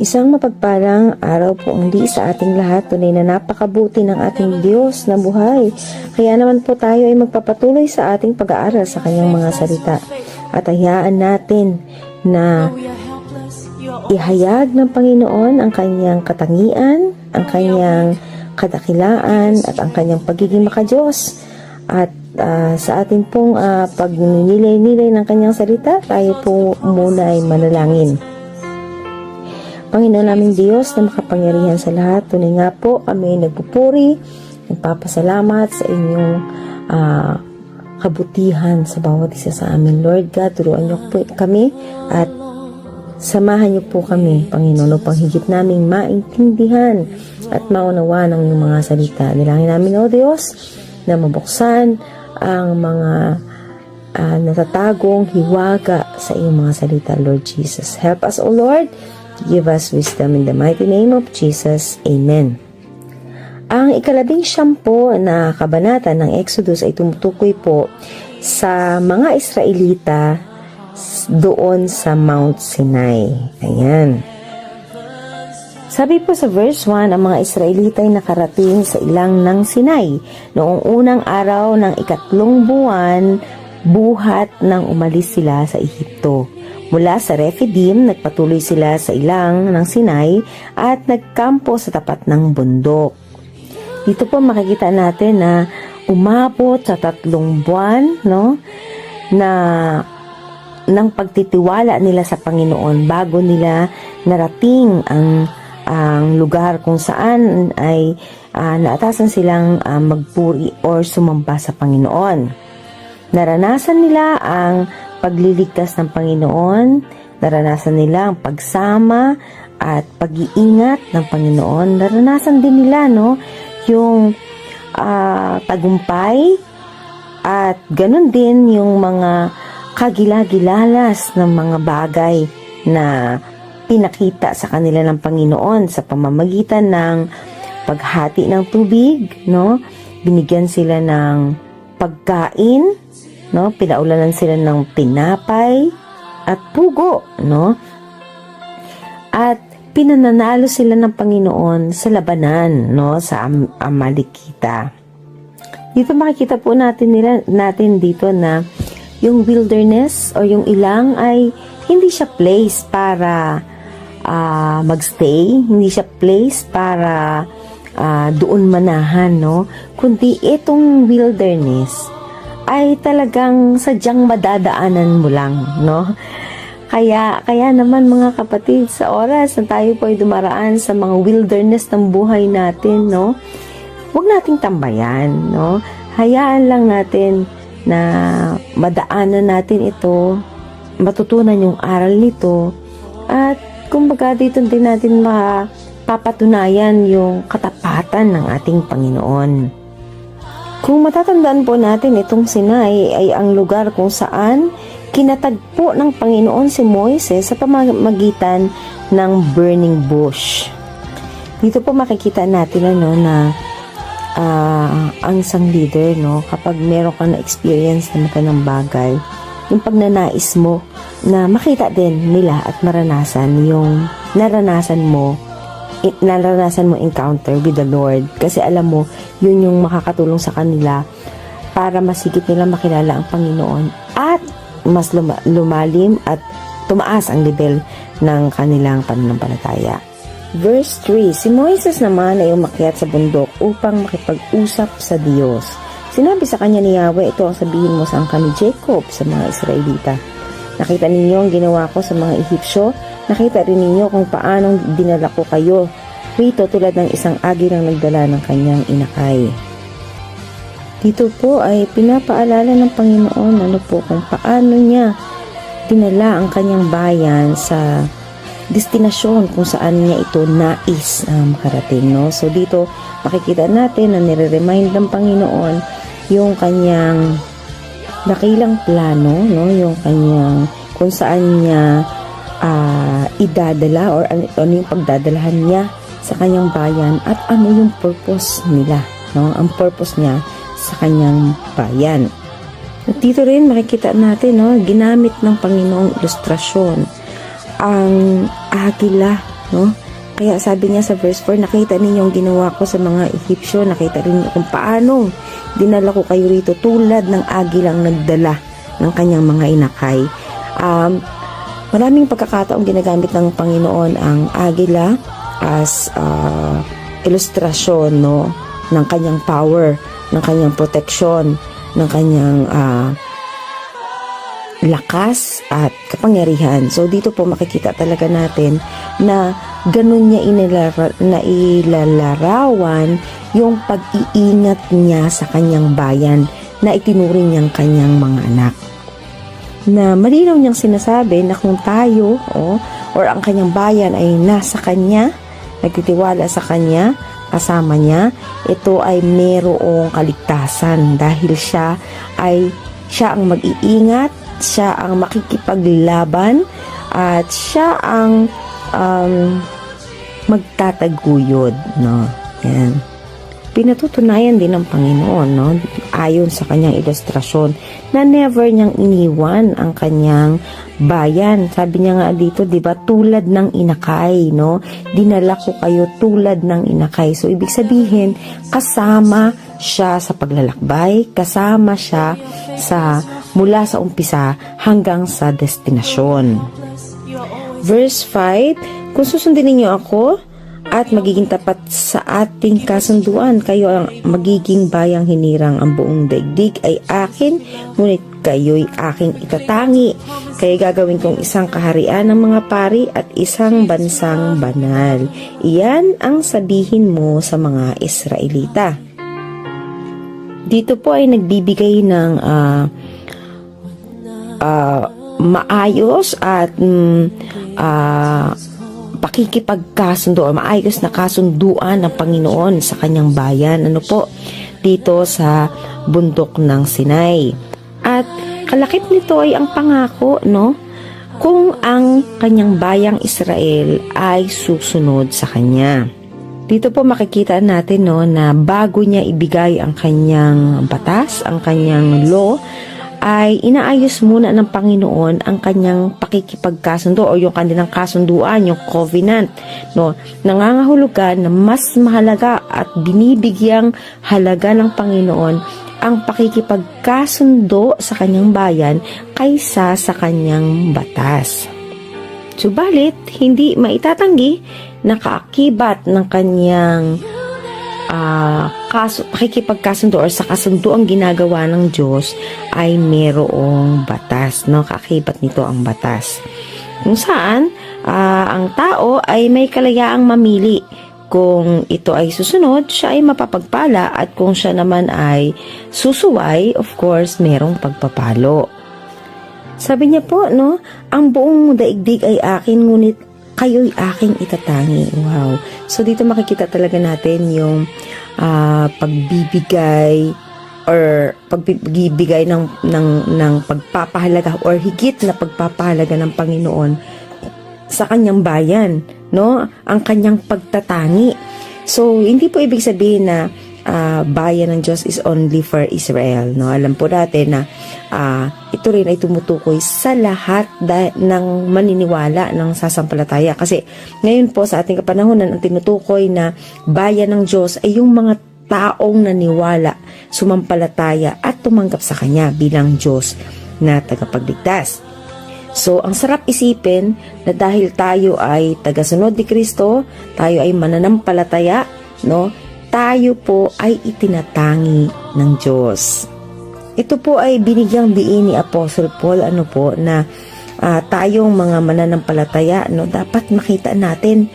Isang mapagpalang araw po muli sa ating lahat. Tunay na napakabuti ng ating Diyos na buhay. Kaya naman po tayo ay magpapatuloy sa ating pag-aaral sa kanyang mga salita. At hayaan natin na ihayag ng Panginoon ang kanyang katangian, ang kanyang kadakilaan, at ang kanyang pagiging makadiyos. At ah, sa ating pong uh, pagninilay-nilay ng kanyang salita, tayo po muna ay manalangin. Panginoon naming Diyos na makapangyarihan sa lahat, tunay nga po kami nagpupuri, nagpapasalamat sa inyong ah, kabutihan sa bawat isa sa amin. Lord God, turuan niyo po kami at samahan niyo po kami, Panginoon, upang higit naming maintindihan at maunawa ng inyong mga salita. Nilangin namin, O Diyos, na mabuksan ang mga ah, natatagong hiwaga sa iyong mga salita, Lord Jesus. Help us, O Lord, Give us wisdom in the mighty name of Jesus. Amen. Ang ikalabing siyampo na kabanata ng Exodus ay tumutukoy po sa mga Israelita doon sa Mount Sinai. Ayan. Sabi po sa verse 1, ang mga Israelita ay nakarating sa ilang ng Sinai noong unang araw ng ikatlong buwan buhat nang umalis sila sa Ehipto. Mula sa Rephidim, nagpatuloy sila sa ilang ng Sinai at nagkampo sa tapat ng bundok. Dito po makikita natin na umabot sa tatlong buwan no, na ng pagtitiwala nila sa Panginoon bago nila narating ang ang lugar kung saan ay uh, naatasan silang uh, magpuri or sumamba sa Panginoon. Naranasan nila ang pagliligtas ng Panginoon, naranasan nila ang pagsama at pag-iingat ng Panginoon. Naranasan din nila no, yung uh, tagumpay at ganun din yung mga kagilagilalas ng mga bagay na pinakita sa kanila ng Panginoon sa pamamagitan ng paghati ng tubig, no? Binigyan sila ng pagkain, no? Pinaulanan sila ng tinapay at pugo, no? At pinananalo sila ng Panginoon sa labanan, no? Sa Am- Amalekita. Dito makikita po natin nila natin dito na yung wilderness o yung ilang ay hindi siya place para uh, magstay, hindi siya place para uh, doon manahan, no? Kundi itong wilderness ay talagang sadyang madadaanan mo lang, no? Kaya, kaya naman mga kapatid, sa oras na tayo po ay dumaraan sa mga wilderness ng buhay natin, no? Huwag nating tambayan, no? Hayaan lang natin na madaanan natin ito, matutunan yung aral nito, at kumbaga dito din natin mapapatunayan yung katapatan ng ating Panginoon. Kung matatandaan po natin, itong Sinai ay ang lugar kung saan kinatagpo ng Panginoon si Moises sa pamamagitan ng burning bush. Dito po makikita natin ano, na uh, ang isang leader, no, kapag meron kang na-experience na mata ng bagay, yung pagnanais mo na makita din nila at maranasan yung naranasan mo naranasan mo encounter with the Lord kasi alam mo yun yung makakatulong sa kanila para masigit nila makilala ang Panginoon at mas luma- lumalim at tumaas ang level ng kanilang pananampalataya. Verse 3, si Moises naman ay umakyat sa bundok upang makipag-usap sa Diyos. Sinabi sa kanya ni Yahweh, ito ang sabihin mo sa angka ni Jacob sa mga Israelita. Nakita ninyo ang ginawa ko sa mga Ehipsyo, nakita rin ninyo kung paanong dinala ko kayo rito tulad ng isang agi ng nagdala ng kanyang inakay. Dito po ay pinapaalala ng Panginoon ano po kung paano niya dinala ang kanyang bayan sa destinasyon kung saan niya ito nais uh, makarating. No? So dito makikita natin na nire-remind ng Panginoon yung kanyang dakilang plano, no? yung kanyang kung saan niya uh, idadala or ano, ano yung pagdadalahan niya sa kanyang bayan at ano yung purpose nila. No? Ang purpose niya sa kanyang bayan. At dito rin makikita natin, no, ginamit ng Panginoong ilustrasyon ang agila no? Kaya sabi niya sa verse 4, nakita ninyo ang ginawa ko sa mga Egyptyo, nakita rin kung paano dinala ko kayo rito tulad ng agilang nagdala ng kanyang mga inakay. Um, maraming pagkakataong ginagamit ng Panginoon ang agila as uh, ilustrasyon no, ng kanyang power, ng kanyang proteksyon, ng kanyang ah, lakas at kapangyarihan. So dito po makikita talaga natin na ganun niya inilara, na ilalarawan yung pag-iingat niya sa kanyang bayan na itinuring niyang kanyang mga anak. Na malinaw niyang sinasabi na kung tayo o or ang kanyang bayan ay nasa kanya, nagtitiwala sa kanya, kasama niya, ito ay merong kaligtasan dahil siya ay siya ang mag-iingat, siya ang makikipaglaban, at siya ang um, magtataguyod, no? Yan. Pinatutunayan din ng Panginoon, no? Ayon sa kanyang ilustrasyon, na never niyang iniwan ang kanyang bayan. Sabi niya nga dito, di ba, tulad ng inakay, no? Dinala ko kayo tulad ng inakay. So, ibig sabihin, kasama siya sa paglalakbay, kasama siya sa mula sa umpisa hanggang sa destinasyon. Verse 5, Kung susundin ninyo ako at magiging tapat sa ating kasunduan, kayo ang magiging bayang hinirang ang buong daigdig ay akin, ngunit kayo'y aking itatangi. Kaya gagawin kong isang kaharian ng mga pari at isang bansang banal. Iyan ang sabihin mo sa mga Israelita. Dito po ay nagbibigay ng ah, ah, maayos at mm, ah, pakikipagkasundo o maayos na kasunduan ng Panginoon sa kanyang bayan. Ano po? Dito sa bundok ng Sinai. At kalakip nito ay ang pangako, no? Kung ang kanyang bayang Israel ay susunod sa kanya. Dito po makikita natin no na bago niya ibigay ang kanyang batas, ang kanyang law, ay inaayos muna ng Panginoon ang kanyang pakikipagkasundo o yung kanilang kasunduan, yung covenant. No, nangangahulugan na mas mahalaga at binibigyang halaga ng Panginoon ang pakikipagkasundo sa kanyang bayan kaysa sa kanyang batas. Subalit, hindi maitatanggi na kaakibat ng kanyang ah, kaso, pakikipagkasundo or sa kasundo ang ginagawa ng Diyos ay merong batas. No? Kaakibat nito ang batas. Kung saan, ah, ang tao ay may kalayaang mamili kung ito ay susunod, siya ay mapapagpala at kung siya naman ay susuway, of course, merong pagpapalo. Sabi niya po, no, ang buong daigdig ay akin, ngunit kayo'y aking itatangi. Wow. So, dito makikita talaga natin yung ah, pagbibigay or pagbibigay ng, ng, ng pagpapahalaga or higit na pagpapahalaga ng Panginoon sa kanyang bayan, no? Ang kanyang pagtatangi. So, hindi po ibig sabihin na ah, bayan ng Diyos is only for Israel, no? Alam po natin na ah, ito rin ay tumutukoy sa lahat da- ng maniniwala ng sasampalataya. Kasi ngayon po sa ating kapanahonan, ang tinutukoy na bayan ng Diyos ay yung mga taong naniwala, sumampalataya at tumanggap sa Kanya bilang Diyos na tagapagligtas. So, ang sarap isipin na dahil tayo ay tagasunod ni Kristo, tayo ay mananampalataya, no? Tayo po ay itinatangi ng Diyos. Ito po ay binigyang diin ni Apostle Paul ano po na ah, tayong mga mananampalataya no dapat makita natin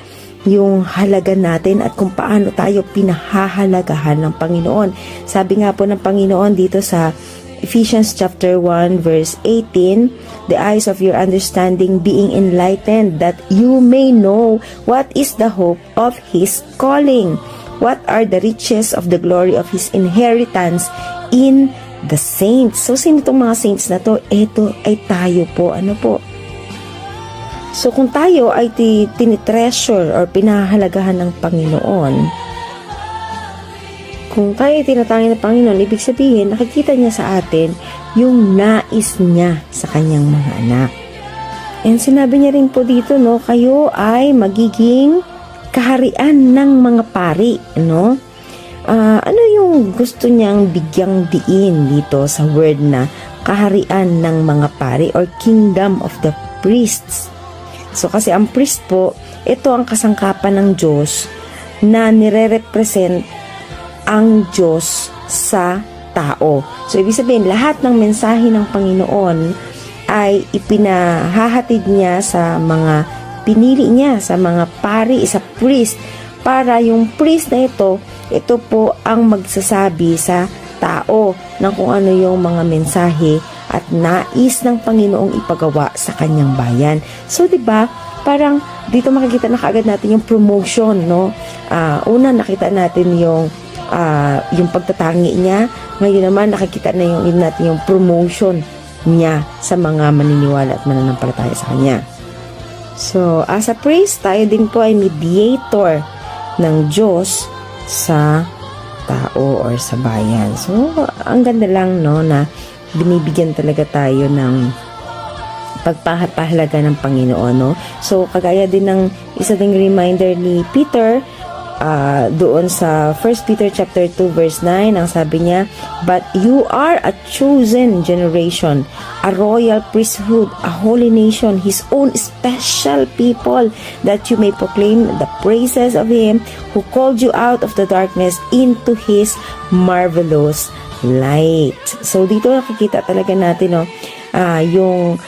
yung halaga natin at kung paano tayo pinahahalagahan ng Panginoon. Sabi nga po ng Panginoon dito sa Ephesians chapter 1 verse 18, the eyes of your understanding being enlightened that you may know what is the hope of his calling, what are the riches of the glory of his inheritance in the saints. So sino itong mga saints na to? Ito ay tayo po. Ano po? So kung tayo ay ti- tinitreasure or pinahalagahan ng Panginoon, kung tayo ay tinatangi ng Panginoon, ibig sabihin, nakikita niya sa atin yung nais niya sa kanyang mga anak. And sinabi niya rin po dito, no, kayo ay magiging kaharian ng mga pari, no? Ah, ano yung gusto niyang bigyang diin dito sa word na kaharian ng mga pari or kingdom of the priests? So kasi ang priest po, ito ang kasangkapan ng Diyos na nire-represent ang Diyos sa tao. So ibig sabihin, lahat ng mensahe ng Panginoon ay ipinahahatid niya sa mga pinili niya, sa mga pari, sa priest, para yung priest na ito, ito po ang magsasabi sa tao ng kung ano yung mga mensahe at nais ng Panginoong ipagawa sa kanyang bayan. So, 'di ba? Parang dito makikita na kaagad natin yung promotion, no? Ah, una nakita natin yung ah, yung pagtatangi niya. Ngayon naman nakikita na yung yun natin yung promotion niya sa mga maniniwala at mananampalataya sa kanya. So, as a priest, tayo din po ay mediator ng Diyos sa tao or sa bayan. So, ang ganda lang, no, na binibigyan talaga tayo ng pagpapahalaga ng Panginoon, no? So, kagaya din ng isa ding reminder ni Peter, ah, doon sa 1 Peter chapter 2 verse 9, ang sabi niya, But you are a chosen generation, a royal priesthood, a holy nation, His own special people, that you may proclaim the praises of Him who called you out of the darkness into His marvelous light. So, dito nakikita talaga natin, no, ah, yung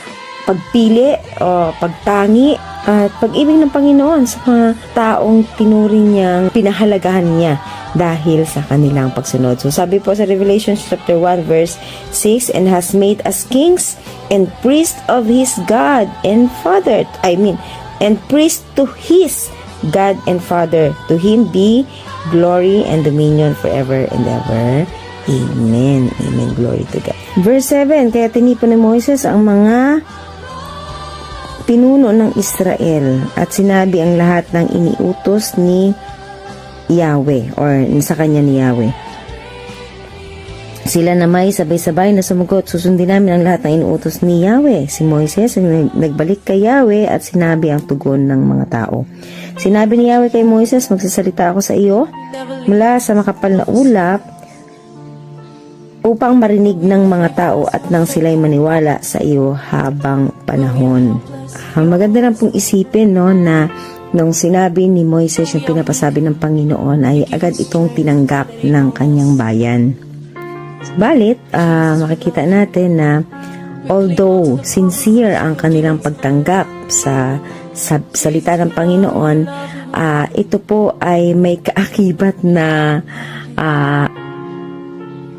pagpili o pagtangi at pag-ibig ng Panginoon sa mga taong tinuring niyang pinahalagahan niya dahil sa kanilang pagsunod. So sabi po sa Revelation chapter 1 verse 6 and has made us kings and priests of his God and Father. I mean, and priest to his God and Father. To him be glory and dominion forever and ever. Amen. Amen. Glory to God. Verse 7, kaya tinipon ni Moises ang mga pinuno ng Israel at sinabi ang lahat ng iniutos ni Yahweh or sa kanya ni Yahweh. Sila na may sabay-sabay na sumugot, susundin namin ang lahat ng inuutos ni Yahweh. Si Moises ay nagbalik kay Yahweh at sinabi ang tugon ng mga tao. Sinabi ni Yahweh kay Moises, magsasalita ako sa iyo mula sa makapal na ulap upang marinig ng mga tao at nang sila'y maniwala sa iyo habang panahon. Ang maganda lang pong isipin no, na nung sinabi ni Moises yung pinapasabi ng Panginoon ay agad itong tinanggap ng kanyang bayan. Balit, ah, makikita natin na although sincere ang kanilang pagtanggap sa, sa salita ng Panginoon, ah, ito po ay may kaakibat na ah,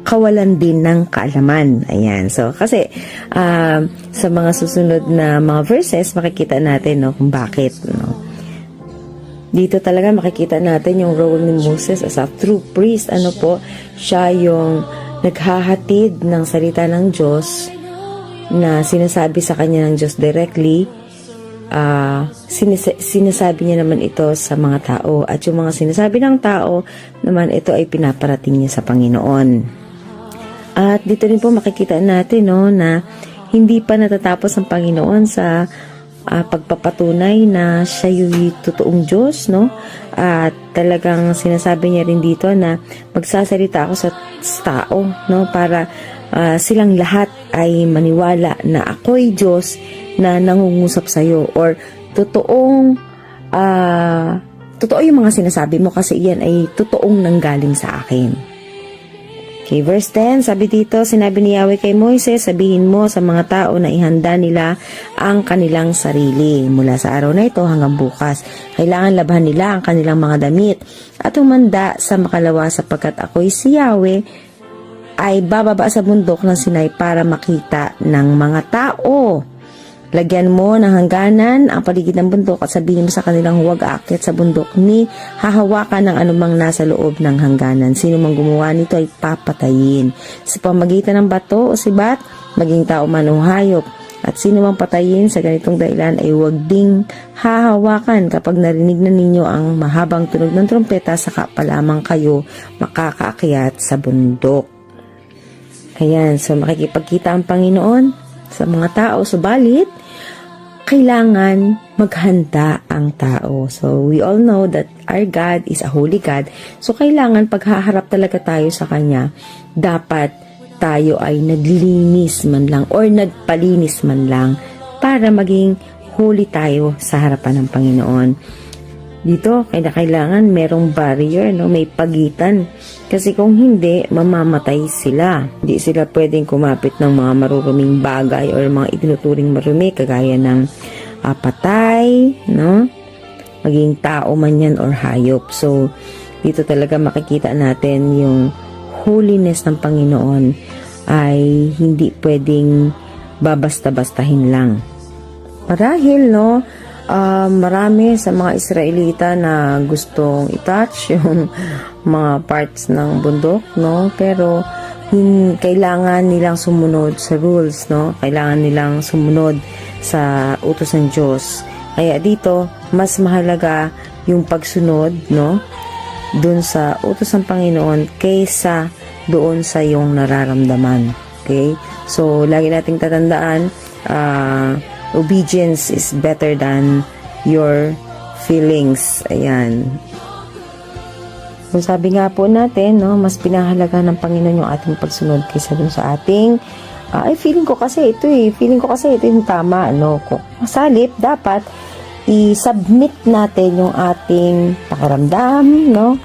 kawalan din ng kaalaman. Ayan. So, kasi ah, sa mga susunod na mga verses, makikita natin no, kung bakit. No? Dito talaga makikita natin yung role ni Moses as a true priest. Ano po, siya yung naghahatid ng salita ng Diyos na sinasabi sa kanya ng Diyos directly. ah sinis- sinasabi niya naman ito sa mga tao. At yung mga sinasabi ng tao, naman ito ay pinaparating niya sa Panginoon. At dito rin po makikita natin no, na hindi pa natatapos ang Panginoon sa ah, pagpapatunay na siya yung totoong Diyos, no? At talagang sinasabi niya rin dito na magsasalita ako sa, tao, no? Para ah, silang lahat ay maniwala na ako'y Diyos na nangungusap sa iyo or totoong ah, totoo yung mga sinasabi mo kasi yan ay totoong nanggaling sa akin. Okay, verse 10, sabi dito, sinabi ni Yahweh kay Moises, sabihin mo sa mga tao na ihanda nila ang kanilang sarili mula sa araw na ito hanggang bukas. Kailangan labhan nila ang kanilang mga damit at humanda sa makalawa sapagkat ako'y si Yahweh ay bababa sa bundok ng Sinai para makita ng mga tao. Lagyan mo ng hangganan ang paligid ng bundok at sabihin mo sa kanilang huwag aakyat sa bundok ni hahawakan ng anumang nasa loob ng hangganan. Sino mang gumawa nito ay papatayin. Sa pamagitan ng bato o sibat, maging tao man o hayop. At sino mang patayin sa ganitong dahilan ay huwag ding hahawakan kapag narinig na ninyo ang mahabang tunog ng trompeta saka pa lamang kayo makakaakyat sa bundok. Ayan, so makikipagkita ang Panginoon sa mga tao. Subalit, kailangan maghanda ang tao. So, we all know that our God is a holy God. So, kailangan paghaharap talaga tayo sa Kanya, dapat tayo ay naglinis man lang or nagpalinis man lang para maging holy tayo sa harapan ng Panginoon. Dito, kailangan merong barrier, no? may pagitan. Kasi kung hindi, mamamatay sila. Hindi sila pwedeng kumapit ng mga maruruming bagay or mga itinuturing marumi, kagaya ng ah, patay, no? maging tao man yan or hayop. So, dito talaga makikita natin yung holiness ng Panginoon ay hindi pwedeng babasta-bastahin lang. Marahil, no, ah, marami sa mga Israelita na gustong itouch yung mga parts ng bundok, no? Pero hin, kailangan nilang sumunod sa rules, no? Kailangan nilang sumunod sa utos ng Diyos. Kaya dito, mas mahalaga yung pagsunod, no? Doon sa utos ng Panginoon kaysa doon sa yung nararamdaman. Okay? So, lagi nating tatandaan, ah, obedience is better than your feelings. Ayan. So, sabi nga po natin, no, mas pinahalaga ng Panginoon yung ating pagsunod kaysa dun sa ating ay feeling ko kasi ito eh, feeling ko kasi ito yung tama, no. Kung masalip, dapat i-submit natin yung ating pakiramdam, no?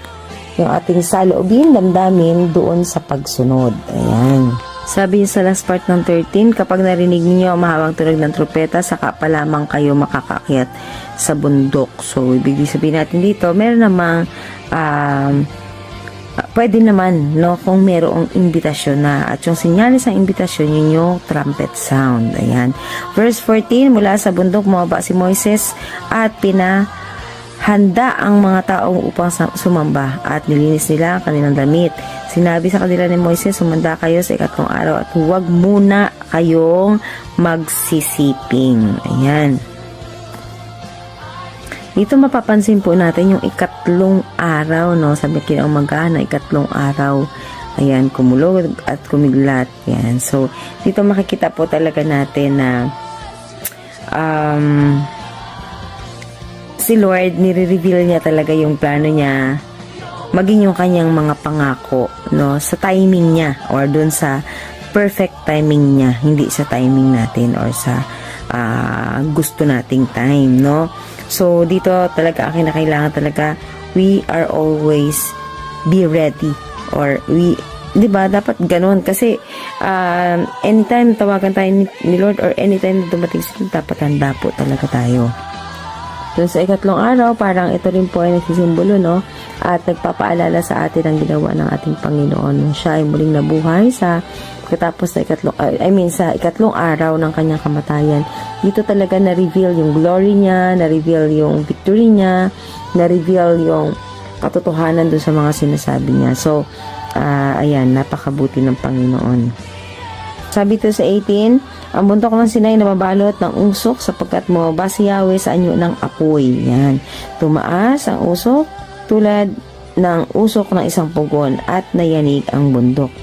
Yung ating saloobin, damdamin doon sa pagsunod. Ayan. Sabi sa last part ng 13, kapag narinig niyo ang mahabang tunog ng trupeta, saka pa lamang kayo makakakyat sa bundok. So, ibig sabihin natin dito, meron namang um, ah, pwede naman, no, kung merong imbitasyon na. At yung sinyalis ng imbitasyon, yun yung trumpet sound. Ayan. Verse 14, mula sa bundok mababa si Moises at pina handa ang mga taong upang sumamba at nilinis nila ang kanilang damit. Sinabi sa kanila ni Moises, sumanda kayo sa ikatlong araw at huwag muna kayong magsisiping. Ayan. Dito mapapansin po natin yung ikatlong araw, no? Sabi kinaumagahan na ikatlong araw. Ayan, kumulog at kumiglat. Ayan. So, dito makikita po talaga natin na um, si Lord, nire-reveal niya talaga yung plano niya. Maging yung kanyang mga pangako no? Sa timing niya or dun sa perfect timing niya. Hindi sa timing natin or sa ah, gusto nating time no? So dito talaga ang kinakailangan talaga we are always be ready or we 'di ba? Dapat ganoon kasi um, anytime tawagan tayo ni, ni Lord or anytime na dumating sila dapat handa po talaga tayo Doon sa ikatlong araw, parang ito rin po ay nagsisimbolo, no? At nagpapaalala sa atin ang ginawa ng ating Panginoon. Nung siya ay muling nabuhay sa katapos na ikatlong, uh, I mean, sa ikatlong araw ng kanyang kamatayan. Dito talaga na-reveal yung glory niya, na-reveal yung victory niya, na-reveal yung katotohanan doon sa mga sinasabi niya. So, ah, ayan, napakabuti ng Panginoon. Sabi ito sa 18, ang bundok ng Sinai na mabalot ng usok sapagkat mo si Yahweh sa anyo ng apoy. Yan. Tumaas ang usok tulad ng usok ng isang pugon at nayanig ang bundok.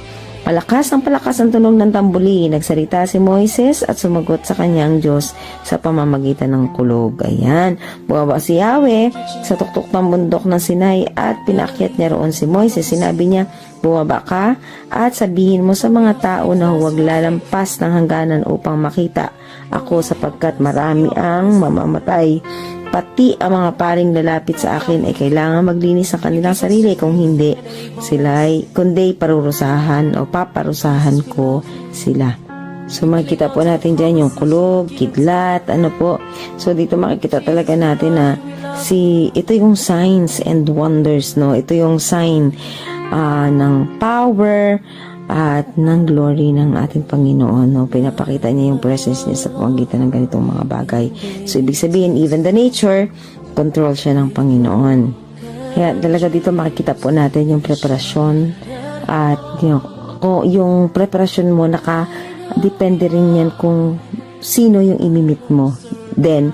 Palakas ang palakas ang tunog ng tambuli. Nagsalita si Moises at sumagot sa kanyang Diyos sa pamamagitan ng kulog. Ayan. Bumaba si Yahweh sa tuktok ng bundok ng Sinai at pinakyat niya roon si Moises. Sinabi niya, bumaba ka at sabihin mo sa mga tao na huwag lalampas ng hangganan upang makita ako sapagkat marami ang mamamatay. Pati ang mga paring lalapit sa akin ay kailangan maglinis ng kanilang sarili kung hindi sila ay kundi parurusahan o paparusahan ko sila. So makikita po natin dyan yung kulog, kidlat, ano po. So dito makikita talaga natin na si ito yung signs and wonders, no? Ito yung sign ah, ng power at ng glory ng ating Panginoon. No? Pinapakita niya yung presence niya sa pamagitan ng ganitong mga bagay. So, ibig sabihin, even the nature, control siya ng Panginoon. Kaya talaga dito makikita po natin yung preparasyon at yung, o, yung preparasyon mo naka depende rin yan kung sino yung imimit mo. Then,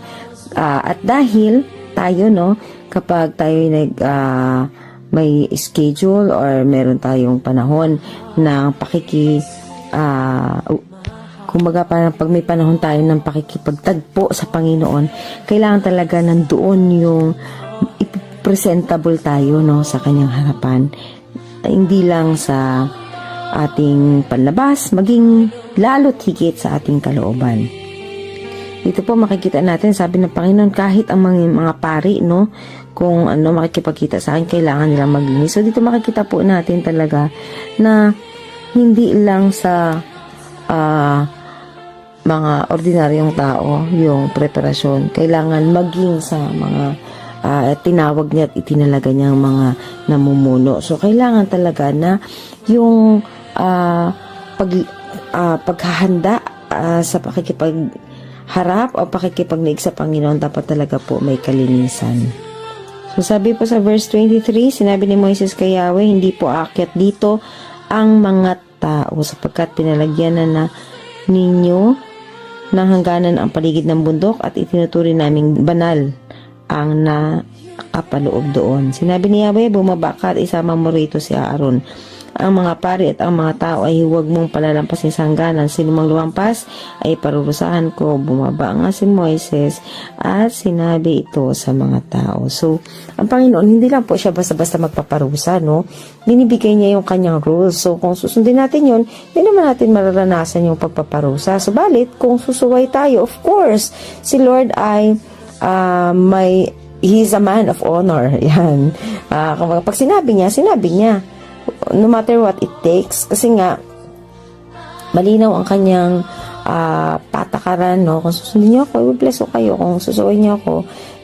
ah, at dahil tayo, no, kapag tayo nag, ah, may schedule or meron tayong panahon ng pakiki ah, kumbaga parang pag may panahon tayo ng pakikipagtagpo sa Panginoon, kailangan talaga nandoon yung presentable tayo no sa kanyang harapan. Hindi lang sa ating panlabas, maging lalo't higit sa ating kalooban. Dito po makikita natin, sabi ng Panginoon, kahit ang mga, mga pari, no, kung ano makikipagkita sa akin, kailangan nilang maglinis. So dito makikita po natin talaga na hindi lang sa ah, mga ordinaryong tao yung preparasyon. Kailangan maging sa mga ah, tinawag niya at itinalaga niya ang mga namumuno. So kailangan talaga na yung ah, pag, ah, paghahanda ah, sa pakikipag harap o pakikipagniig sa Panginoon dapat talaga po may kalinisan. So sabi po sa verse 23, sinabi ni Moises kay Yahweh, hindi po aakyat dito ang mga tao sapagkat pinalagyan na na ninyo ng hangganan ang paligid ng bundok at itinuturi naming banal ang nakapaloob doon. Sinabi ni Yahweh, bumaba ka at isama mo rito si Aaron. Ang mga pari at ang mga tao ay huwag mong palalampasin sa hangganan. Sino mang lumampas ay parurusahan ko. Bumaba nga si Moises at sinabi ito sa mga tao. So, ang Panginoon, hindi lang po siya basta-basta magpaparusa, no? Binibigay niya yung kanyang rules. So, kung susundin natin yun, hindi naman natin mararanasan yung pagpaparusa. Subalit, kung susuway tayo, of course, si Lord ay ah, may He's a man of honor. Yan. Kumbaga, pag sinabi niya, sinabi niya no matter what it takes kasi nga malinaw ang kanyang ah, patakaran no? Kung susundin niyo ako i-bless kayo. Kung susuwayin niyo ako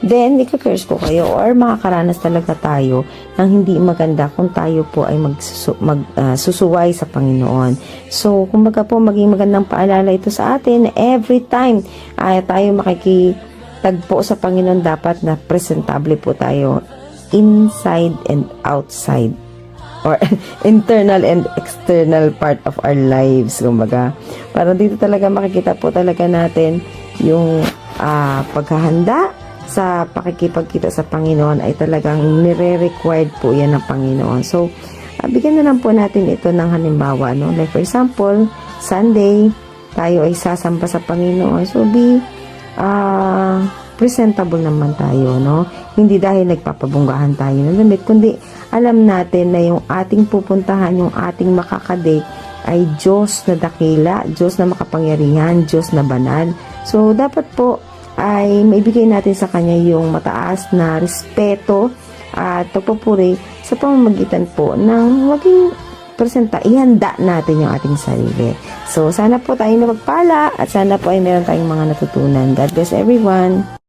then ika-curse ko kayo. Or makakaranas talaga tayo ng hindi maganda kung tayo po ay magsusu, mag, susuway sa Panginoon. So kumbaga po maging magandang paalala ito sa atin. Every time ay tayo makikitagpo sa Panginoon dapat na presentable po tayo inside and outside or internal and external part of our lives, kumbaga. Para dito talaga makikita po talaga natin yung ah, paghahanda sa pakikipagkita sa Panginoon ay talagang nire-required po yan ng Panginoon. So, ah, bigyan na lang po natin ito ng halimbawa, no? Like for example, Sunday, tayo ay sasamba sa Panginoon. So, be ah presentable naman tayo, no? Hindi dahil nagpapabunggahan tayo ng damit, kundi alam natin na yung ating pupuntahan, yung ating makakadate ay Diyos na dakila, Diyos na makapangyarihan, Diyos na banal. So, dapat po ay maibigay natin sa Kanya yung mataas na respeto at pagpupuri sa pamamagitan po ng maging presenta, ihanda natin yung ating sarili. So, sana po tayo napagpala at sana po ay meron tayong mga natutunan. God bless everyone!